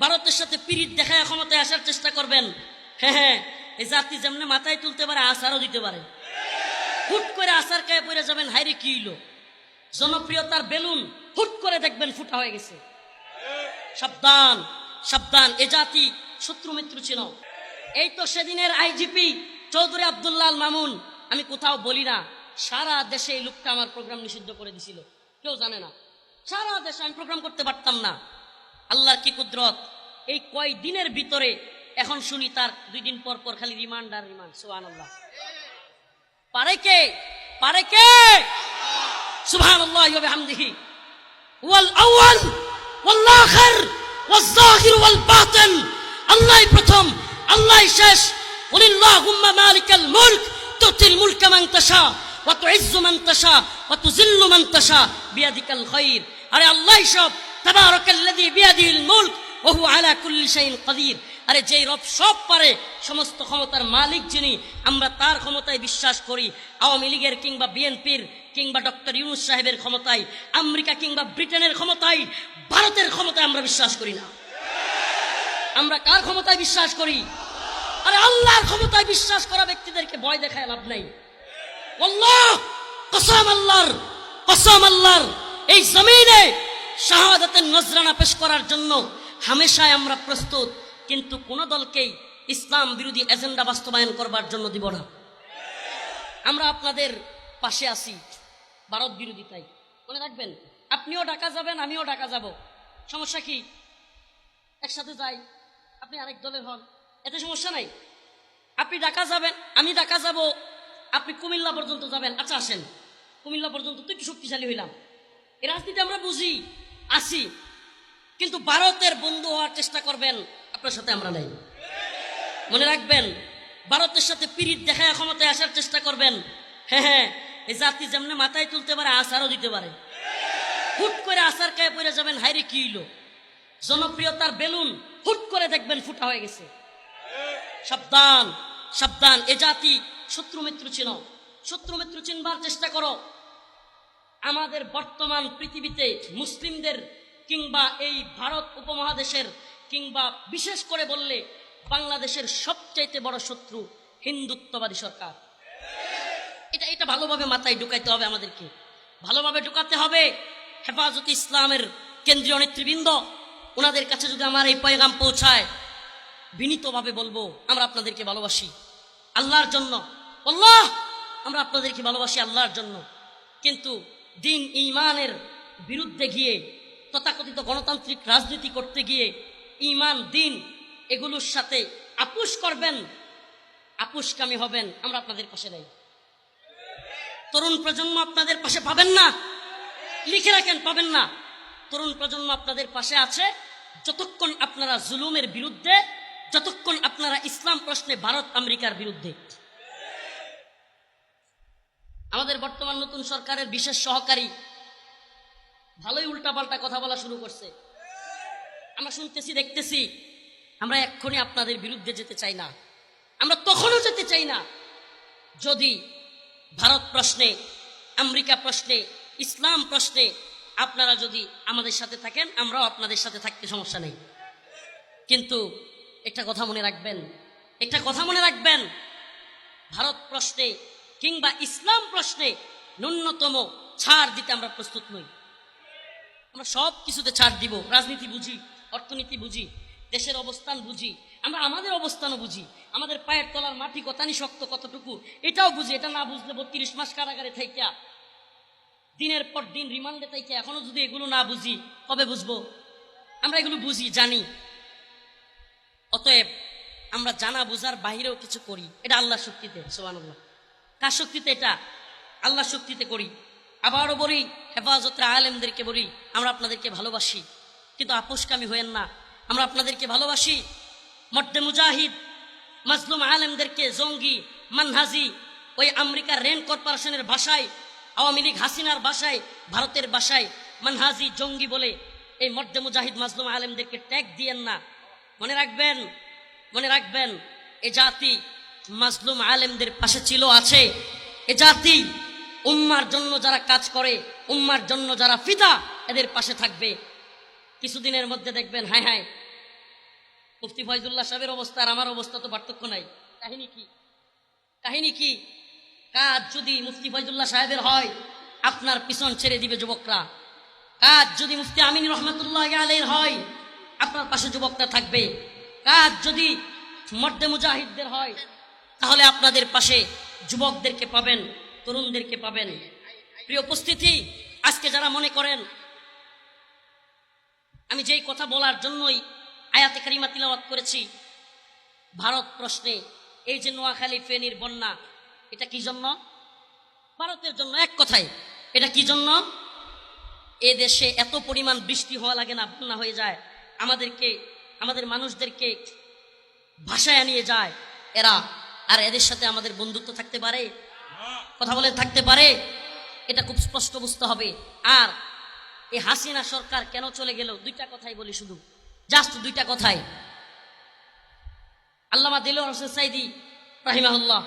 ভারতের সাথে পিরিত দেখায় ক্ষমতায় আসার চেষ্টা করবেন। হ্যাঁ হ্যাঁ এই জাতি যেমনি মাথায় তুলতে পারে, আসারও দিতে পারে। হুট করে আসার কায়ে পড়ে যাবেন হাইরে কি হইল? জনপ্রিয়তার বেলুন হুট করে দেখবেন ফুটা হয়ে গেছে। সাবধান সাবধান, এ জাতি শত্রু মিত্র ছিল। এই তো সেদিনের আইজিপি চৌধুরী আব্দুল্লাল মামুন। আমি কোথাও বলি না, সারা দেশে এই লোকটা আমার প্রোগ্রাম নিষিদ্ধ করে দিছিল। কেউ জানে না। সারা দেশে আমি প্রোগ্রাম করতে পারতাম না। আল্লাহর কি কুদরত? এই কয় দিনের ভিতরে এখন শুনি তার দুই দিন পর পর খালি রিমান্ড আর রিমান্ড সোহান আল্লাহ পারে কে? পারে কে? সুবহান আল্লাহ হামদিহি ওয়াল আউয়াল আল্লাহই প্রথম শেষ। বিয়াদিকাল সব তাবারাকাল্লাযী বিয়াদিহিল মুলক ওয়া আরে যেই রব সব পারে, সমস্ত ক্ষমতার মালিক যিনি, আমরা তার ক্ষমতায় বিশ্বাস করি। আওয়ামী লীগের কিংবা বিএনপির কিংবা ডক্টর ইউনুস সাহেবের ক্ষমতায়, আমেরিকা কিংবা ব্রিটেনের ক্ষমতায়, ভারতের ক্ষমতায় আমরা বিশ্বাস করি না। আমরা কার ক্ষমতায় বিশ্বাস করি? আরে আল্লাহর ক্ষমতায় বিশ্বাস করা ব্যক্তিদেরকে ভয় দেখায় লাভ নাই। আল্লাহ কসম আল্লাহর কসম আল্লাহর। এই জমিনে শাহাদাতের নজরানা পেশ করার জন্য হামেশায় আমরা প্রস্তুত, কিন্তু কোন দলকেই ইসলাম বিরোধী এজেন্ডা বাস্তবায়ন করবার জন্য দিব না। আমরা আপনাদের পাশে আছি, ভারত বিরোধিতাই মনে রাখবেন, আপনিও ঢাকা যাবেন, আমিও ঢাকা যাব। সমস্যা কি? একসাথে যাই, আপনি আরেক দলের হন। এতে সমস্যা নাই। আপনি ঢাকা যাবেন, আমি ঢাকা যাব, আপনি কুমিল্লা পর্যন্ত যাবেন। আচ্ছা আসেন। কুমিল্লা পর্যন্ত তো একটু শক্তিশালী হইলাম। এই রাজনীতি আমরা বুঝি। আসি কিন্তু ভারতের বন্ধু হওয়ার চেষ্টা করবেন, আপনার সাথে আমরা নাই। মনে রাখবেন, ভারতের সাথে পিরিত দেখায় ক্ষমতায় আসার চেষ্টা করবেন। হ্যাঁ হ্যাঁ এই জাতি যেমনি মাথায় তুলতে পারে আসারও দিতে পারে। হুট করে আসার কায়ে পড়ে যাবেন হাইরে কি হইল? জনপ্রিয়তার বেলুন হুট করে দেখবেন ফুটা হয়ে গেছে। সাবধান সাবধান, এ জাতি শত্রু মিত্র ছিল শত্রু মিত্র চিনবার চেষ্টা করো। আমাদের বর্তমান পৃথিবীতে মুসলিমদের কিংবা এই ভারত উপমহাদেশের কিংবা বিশেষ করে বললে বাংলাদেশের সবচাইতে বড় শত্রু হিন্দুত্ববাদী সরকার। এটা এটা ভালোভাবে মাথায় ঢুকাইতে হবে আমাদেরকে। ভালোভাবে ঢুকাতে হবে হেফাজত ইসলামের কেন্দ্রীয় নেতৃবৃন্দ। ওনাদের কাছে যদি আমার এই পয়গাম পৌঁছায়, বিনীতভাবে বলব, আমরা আপনাদেরকে ভালোবাসি। আল্লাহর জন্য। আল্লাহ! আমরা আপনাদেরকে ভালোবাসি আল্লাহর জন্য। কিন্তু দিন ইমানের বিরুদ্ধে গিয়ে, তথাকথিত গণতান্ত্রিক রাজনীতি করতে গিয়ে ইমান, দিন এগুলোর সাথে আপুস করবেন আপুসকামী হবেন, আমরা আপনাদের পাশে নাই। তরুণ প্রজন্ম আপনাদের পাশে পাবেন না, লিখে রাখেন পাবেন না। তরুণ প্রজন্ম আপনাদের পাশে আছে, যতক্ষণ আপনারা জুলুমের বিরুদ্ধে, যতক্ষণ আপনারা ইসলাম প্রশ্নে ভারত, আমেরিকার বিরুদ্ধে আমাদের বর্তমান নতুন সরকারের বিশেষ সহকারী ভালোই উল্টাপাল্টা কথা বলা শুরু করছে। আমরা শুনতেছি, দেখতেছি, আমরা এক্ষুনি আপনাদের বিরুদ্ধে যেতে চাই না। আমরা তখনও যেতে চাই না যদি ভারত প্রশ্নে, আমেরিকা প্রশ্নে, ইসলাম প্রশ্নে আপনারা যদি আমাদের সাথে থাকেন, আমরাও আপনাদের সাথে থাকতে সমস্যা নেই। কিন্তু একটা কথা মনে রাখবেন, একটা কথা মনে রাখবেন, ভারত প্রশ্নে কিংবা ইসলাম প্রশ্নে ন্যূনতম ছাড় দিতে আমরা প্রস্তুত নই। আমরা সব কিছুতে ছাড় দিব, রাজনীতি বুঝি, অর্থনীতি বুঝি, দেশের অবস্থান বুঝি, আমরা আমাদের অবস্থানও বুঝি, আমাদের পায়ের তলার মাটি কতানি শক্ত কতটুকু, এটাও বুঝি, এটা না বুঝলে বত্রিশ মাস কারাগারে থাইকা, দিনের পর দিন রিমান্ডে থাইকা, এখনও যদি এগুলো না বুঝি, কবে বুঝব? আমরা এগুলো বুঝি, জানি। অতএব আমরা জানা বুঝার বাহিরেও কিছু করি, এটা আল্লাহ শক্তিতে সোহানুল্লাহ কার শক্তিতে এটা? আল্লাহ শক্তিতে করি। আবারও বলি, হেফাজতের আলেমদেরকে বলি, আমরা আপনাদেরকে ভালোবাসি। কিন্তু আপোষকামী হয়েন না। আমরা আপনাদেরকে ভালোবাসি। মড্ডে মুজাহিদ, মাজলুম আলেমদেরকে, জঙ্গি, মানহাজি, ওই আমেরিকার রেন কর্পোরেশনের ভাষায় আওয়ামী লীগ হাসিনার ভাষায় ভারতের ভাষায় মানহাজি, জঙ্গি বলে এই মড্ডে মুজাহিদ, মাজলুম আলেমদেরকে ট্যাগ দিয়েন না। মনে রাখবেন মনে রাখবেন, এ জাতি মাজলুম আলেমদের পাশে ছিল, আছে। এ জাতি, উম্মার জন্য যারা কাজ করে, উম্মার জন্য যারা ফিদা, এদের পাশে থাকবে। কিছুদিনের মধ্যে দেখবেন, হায় হায়, মুফতি ফয়জুল্লাহ সাহেবের অবস্থা আর আমার অবস্থা তো পার্থক্য নাই। কাহিনী কি? কাহিনী কি? কাজ যদি মুফতি ফয়জুল্লাহ সাহেবের হয়, আপনার পিছন ছেড়ে দিবে যুবকরা। কাজ যদি মুফতি আমিন রহমতুল্লাহ আলের হয়, আপনার পাশে যুবকরা থাকবে। কাজ যদি মর্দে মুজাহিদদের হয় তাহলে আপনাদের পাশে যুবকদেরকে পাবেন, তরুণদেরকে পাবেন। প্রিয় উপস্থিতি, আজকে যারা মনে করেন, আমি যেই কথা বলার জন্যই আয়াতে কারিমা তিলাওয়াত করেছি, ভারত প্রশ্নে, এই যে নোয়াখালী ফেনীর বন্যা, এটা কি জন্য? ভারতের জন্য এক কথায়, এটা কি জন্য? এ দেশে এত পরিমাণ বৃষ্টি হওয়া লাগে না, বন্যা হয়ে যায়। আমাদেরকে, আমাদের মানুষদেরকে ভাষায় নিয়ে যায়। এরা আর এদের সাথে আমাদের বন্ধুত্ব থাকতে পারে? কথা বলে থাকতে পারে? এটা খুব স্পষ্ট বুঝতে হবে। আর এই হাসিনা সরকার কেন চলে গেল? দুইটা কথাই বলি শুধু। জাস্ট দুইটা কথাই। আল্লামা দিল হোসেন সাইদি, রাহিমাহুল্লাহ,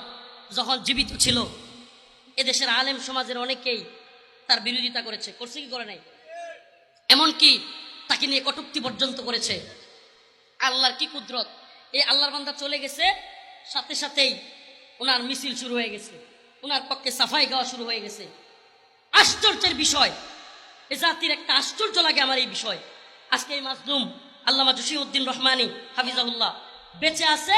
যখন জীবিত ছিল, এদেশের আলেম সমাজের অনেকেই তার বিরোধিতা করেছে। করছে কি করে নাই? এমনকি তাকে নিয়ে কটুক্তি পর্যন্ত করেছে। আল্লাহর কি কুদরত? এই আল্লাহর বান্দা চলে গেছে সাথে সাথেই ওনার মিছিল শুরু হয়ে গেছে। ওনার পক্ষে সাফাই গাওয়া শুরু হয়ে গেছে। আশ্চর্যের বিষয় এ জাতির একটা আশ্চর্য লাগে আমার এই বিষয়। আজকে এই মাজলুম আল্লামা জসিউদ্দিন রহমানি হাফিজাহুল্লাহ বেঁচে আছে।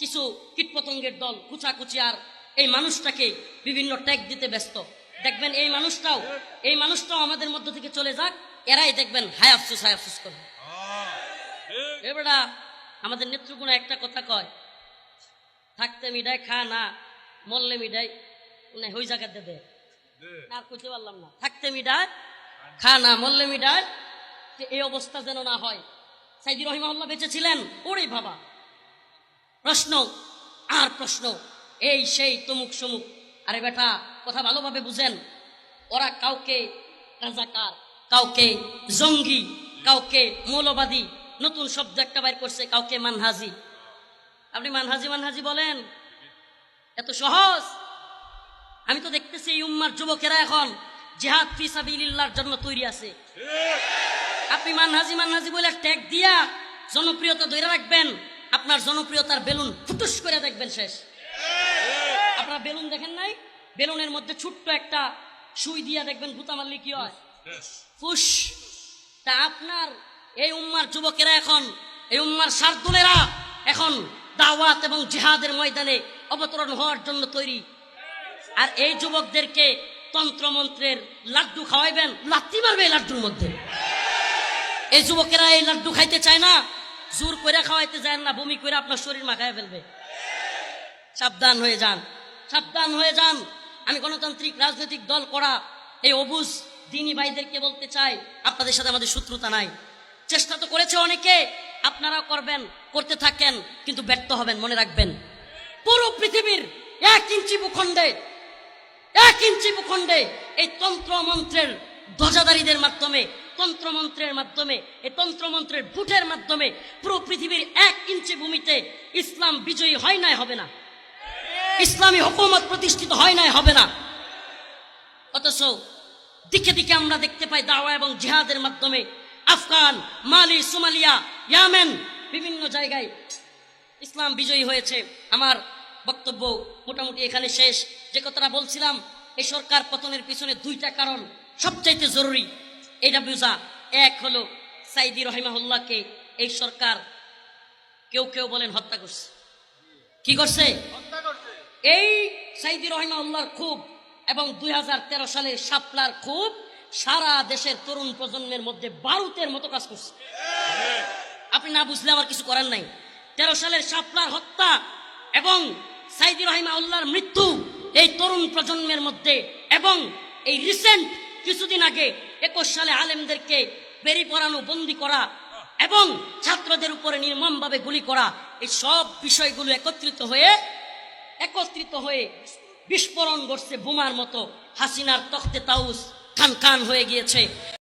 কিছু কীটপতঙ্গের দল কুচাকুচি আর এই মানুষটাকে বিভিন্ন ট্যাগ দিতে ব্যস্ত। দেখবেন এই মানুষটাও এই মানুষটাও আমাদের মধ্য থেকে চলে যাক এরাই দেখবেন হায় আফসুস হায় আফসুস করবে এবারা আমাদের নেতৃগুণ একটা কথা কয় থাকতে মিডাই খা না মরলে মিডাই না ওই জায়গা দেবে। আর কইতে পারলাম না থাকতে মিডাই খা না মরলে মিডাই এই অবস্থা যেন না হয়। সাইদি রহিমাল্লাহ বেঁচে ছিলেন ওরে বাবা। প্রশ্ন আর প্রশ্ন এই সেই তমুক সমুক। আরে বেটা কথা ভালোভাবে বুঝেন ওরা কাউকে রাজাকার কাউকে জঙ্গি কাউকে মৌলবাদী নতুন শব্দ একটা বাইর করছে কাউকে মানহাজি। আপনি মানহাজি মানহাজি বলেন? এত সহজ? আমি তো দেখতেছি এই উম্মার যুবকেরা এখন জিহাদ ফি সাবিলিল্লাহর জন্য তৈরি আছে। আপনি মানহাজি মানহাজি বলে ট্যাগ দিয়া জনপ্রিয়তা ধরে রাখবেন আপনার জনপ্রিয়তার বেলুন ফুটুস করে দেখবেন শেষ। আপনারা বেলুন দেখেন নাই? বেলুনের মধ্যে ছোট্ট একটা সুই দিয়া দেখবেন গুতা মারলে কি হয়? ফুস। তা আপনার এই উম্মার যুবকেরা এখন, এই উম্মার শার্দুলেরা এখন দাওয়াত এবং জিহাদের ময়দানে অবতরণ হওয়ার জন্য তৈরি। আর এই যুবকদেরকে তন্ত্রমন্ত্রের লাড্ডু খাওয়াইবেন, লাত্তি মারবে এই লাড্ডুর মধ্যে। এই যুবকেরা এই লাড্ডু খাইতে চায় না, জোর করে খাওয়াইতে যায় না, বমি করে আপনার শরীর মাখায় ফেলবে। সাবধান হয়ে যান, সাবধান হয়ে যান। আমি গণতান্ত্রিক রাজনৈতিক দল করা এই অবুজ দিনী ভাইদেরকে বলতে চাই, আপনাদের সাথে আমাদের শত্রুতা নাই। চেষ্টা তো করেছে অনেকে, আপনারাও করবেন, করতে থাকেন, কিন্তু ব্যর্থ হবেন, মনে রাখবেন। পুরো পৃথিবীর এক ইঞ্চি ভূখণ্ডে, এক ইঞ্চি ভূখণ্ডে এই তন্ত্র মন্ত্রের ধ্বজাদারীদের মাধ্যমে, তন্ত্রমন্ত্রের মাধ্যমে, এই তন্ত্রমন্ত্রের ভোটের মাধ্যমে পুরো পৃথিবীর এক ইঞ্চি ভূমিতে ইসলাম বিজয়ী হয় নাই, হবে না। ইসলামী হুকুমত প্রতিষ্ঠিত হয় নাই, হবে না। অথচ দিকে দিকে আমরা দেখতে পাই দাওয়া এবং জিহাদের মাধ্যমে আফগান মালি সোমালিয়া ইয়ামেন বিভিন্ন জায়গায় ইসলাম বিজয়ী হয়েছে। আমার বক্তব্য মোটামুটি এখানে শেষ। যে কথাটা বলছিলাম এই সরকার পতনের পিছনে দুইটা কারণ সবচাইতে জরুরি। এটা বুঝা। এক হলো সাইদি রহিমাহুল্লাহকে এই সরকার কেউ কেউ বলেন হত্যা করছে। কি করছে? এই সাইদি রহিমাউল্লাহর খুব এবং দুই সালের শাপলার খুব সারা দেশের তরুণ প্রজন্মের মধ্যে বারুতের মতো কাজ করছে। আপনি না বুঝলে আমার কিছু করার নাই। তেরো সালের শাপলার হত্যা এবং সাইদি রহিমাউল্লাহর মৃত্যু এই তরুণ প্রজন্মের মধ্যে এবং এই রিসেন্ট কিছুদিন আগে একুশ সালে আলেমদেরকে বেরি পড়ানো বন্দি করা এবং ছাত্রদের উপরে নির্মমভাবে গুলি করা, এই সব বিষয়গুলো একত্রিত হয়ে একত্রিত হয়ে বিস্ফোরণ ঘটছে বোমার মতো হাসিনার তখতে তাউস। খান খান হয়ে গিয়েছে।